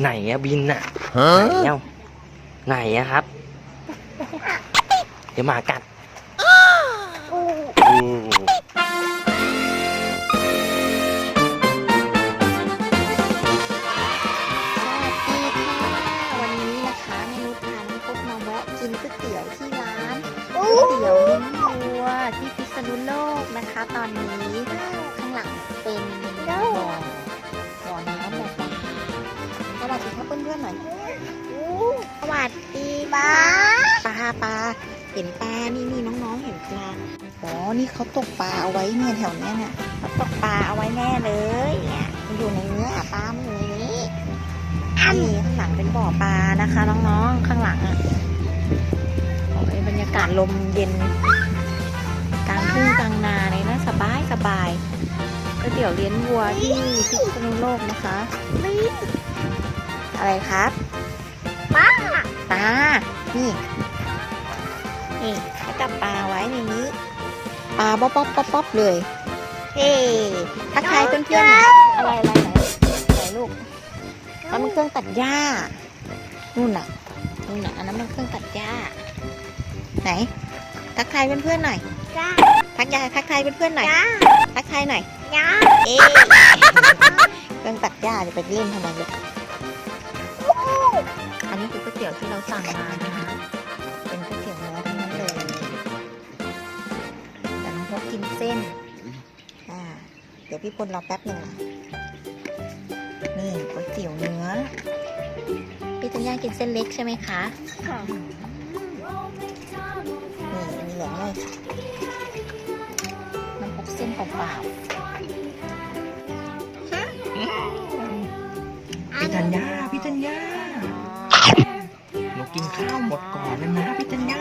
ไหนอะบินอะไหนเอ้าไหนอะครับ เดี๋ยวหมากัดอืมสวัสดีค่ะวันนี้นะคะเมนูทานพบมาแวะกินก๋วยเตี๋ยวที่ร้านก๋วยเตี๋ยวลิ้นวัวที่พิษณุโลกนะคะ ตอนนี้ หน่อยสวัสดีป้าปลาปลาเห็นปลา นี่นี่น้องๆ เห็นปลา อ๋อ นี่เขาตกปลาเอาไว้เนี่ยแถวเนี้ยเนี่ยเขาตกปลาเอาไว้แน่เลยเนี่ยมันอยู่ในเนื้อปลามันอยู่ในนี้นี่ข้างหลังเป็นบ่อปลานะคะ น้องๆ ข้างหลังอะโอ้ยบรรยากาศลมเย็นกลางทุ่งกลางนาเลยนะสบายสบายก็เดี๋ยวเลี้ยงวัวที่พิษณุโลกนะคะ อะไรครับปลาปลานี่ นี่เขาจับปลาไว้ในนี้ ปลาป๊อปป๊อปป๊อปป๊อปเลย เฮ้ทักทายเพื่อนๆหน่อยอะไรอะไรไหนไหนลูกแล้วมันเครื่องตัดหญ้า นู่นน่ะ นู่นน่ะ อันนั้นมันเครื่องตัดหญ้า ไหน ทักทายเพื่อนๆหน่อยทักยายทักทายเพื่อนๆหน่อย ทักทายหน่อยเอ๊ะเครื่องตัดหญ้าจะไปเล่นทำไมลูก ตี๋ยวที่เราสั่งมานะคะเป็นก๋วยเตี๋ยวเนื้อทั้งนั้นเลยแต่น้องพกกินเส้นอ่าเดี๋ยวพี่พลรอแป๊บหนึ่งนะนี่ก๋วยเตี๋ยวเนื้อพี่ธัญญากินเส้นเล็กใช่ไหมคะค่ะนี่มีเหลืองเลยมันพกเส้นเปล่าพี่ธัญญาพี่ธัญญาหนู กินข้าวหมดก่อนแล้วนะพี่ธัญญา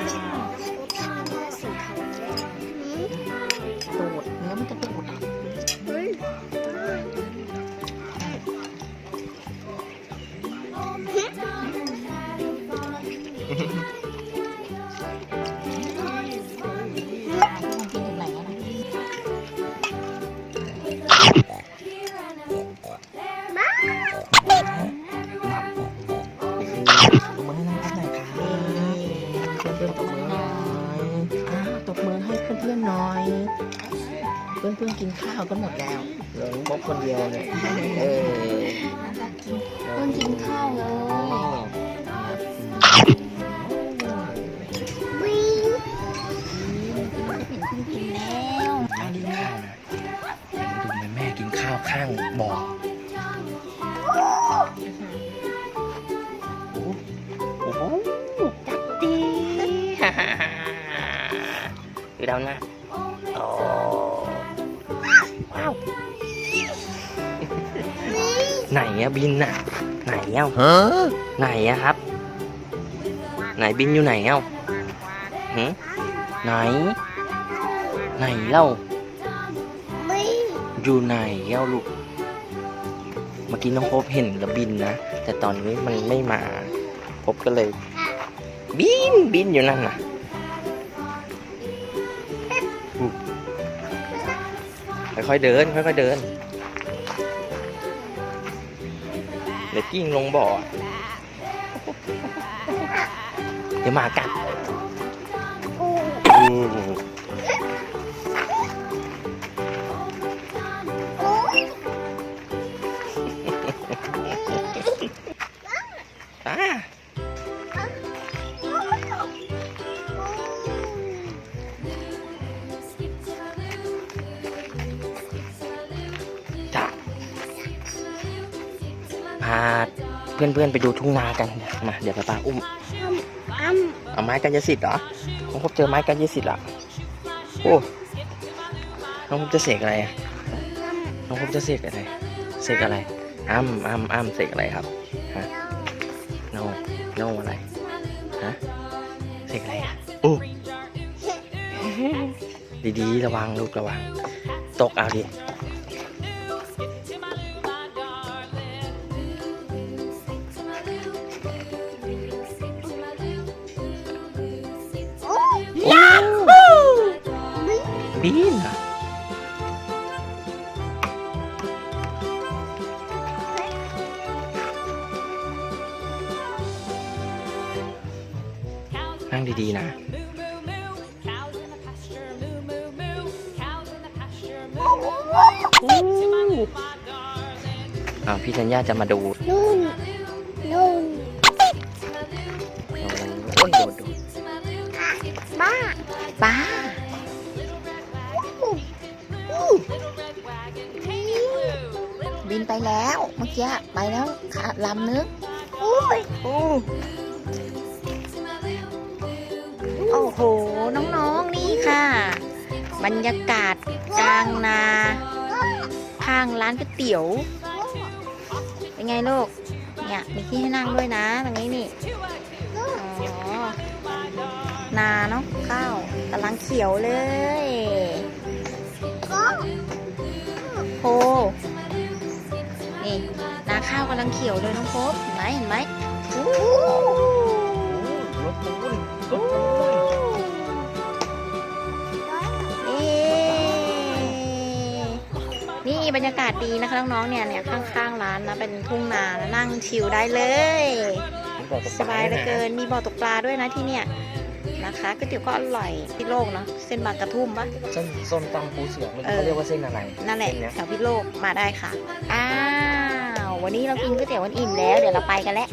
เพื่อนๆกินข้าวกันหมดแล้วเหลือน้องป๊อปคนเดียวเนี่ยเออเพิ่งกินข้าวเลยกินกินแล้วข้าวกินข้าวนะดูแม่แม่กินข้าวข้างบ่อโอ้โอ้โหจัดดีฮ่าฮ่าฮ่าดูดาวนะ ไหนอะบินอะไหนเอ้าไหนอะครับ ไหนบินอยู่ไหนเอ้าหืมไหน ไหนเล่าอยู่ไหนเอ้าลูกเมื่อกี้น้องพบเห็นแล้วบินนะแต่ตอนนี้มันไม่มาพบก็เลย บินบินอยู่นั่นน่ะอู้ค่อยๆเดินค่อยๆเดิน เดี๋ยวกิ้งลงบ่อ เดี๋ยวหมากัด เพื่อนๆไปดูทุ่งนากันมาเดี๋ยวป้าอุ้มเอาไม้กายสิทธิ์เหรอน้องพบเจอไม้กายสิทธิ์เหรอโอ้น้องพบจะเสกอะไรอะน้องพบจะเสกอะไรเสกอะไรอ้ำอ้ำอ้ำเสกอะไรครับฮะโนโนอะไรฮะเสกอะไรอะโอ้ดีๆระวังลูกระวัง ตกเอาดิ ดีนะนั่งดีๆนะ อ่าพี่ธัญญาจะมาดูนู่นนู่นโอ้ยดดดดบ้าบ้า บินไปแล้วเมื่อกี้ไปแล้วขาลำนึกอุ้ยโอ้โห น้องๆ นี่ค่ะ บรรยากาศกลางนา ข้างร้านก๋วยเตี๋ยว เป็นไงลูก เนี่ยมีที่ให้นั่งด้วยนะ ตรงนี้นี่อ๋อนาเนาะข้าวกำลังเขียวเลย ข้าวกำลังเขียวเลยน้องพบเห็นไหมเห็นไหมอู้รถปูนรถเอ๊นี่บรรยากาศดีนะคะน้องๆเนี่ยเนี่ยข้างๆร้านนะเป็นทุ่งนานะนั่งชิลได้เลย สบายเหลือเกินมีบ่อตกปลาด้วยนะที่เนี่ยนะคะก๋วยเตี๋ยวก็อร่อยที่โลกเนาะเส้นบางกระทุ่มปะเส้นส้มตำปูเสือมันเขาเรียกว่าเส้นอะไรนั่นแหละแถวพิโลกมาได้ค่ะอ้า ววันนี้เรากินก๋วยเตี๋ยวกันอิ่มแล้ว เดี๋ยวเราไปกันแล้ว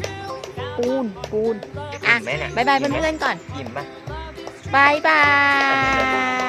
ปูน ปูน อะ อิ่มไหมเนี่ยบายบายเพื่อนๆก่อน อิ่มปะ บายบาย